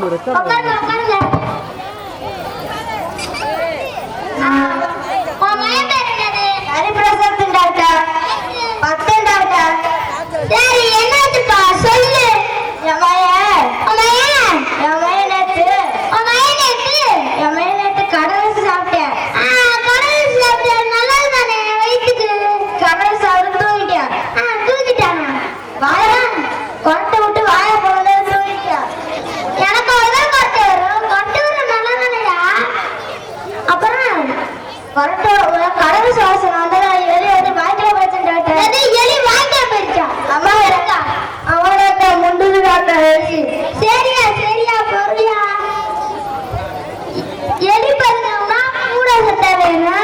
Bener, வரட்டும் கடவு சுவாசம் வந்து எலி வந்து வாய்க்கில படிச்சுட்டு எலி வாய்க்கில படிச்சா அம்மா இருக்கா அவனோட முண்டுது டாக்டர் சரியா சரியா பொருளியா எலி பார்த்தோம்னா கூட சத்தம் வேணும்.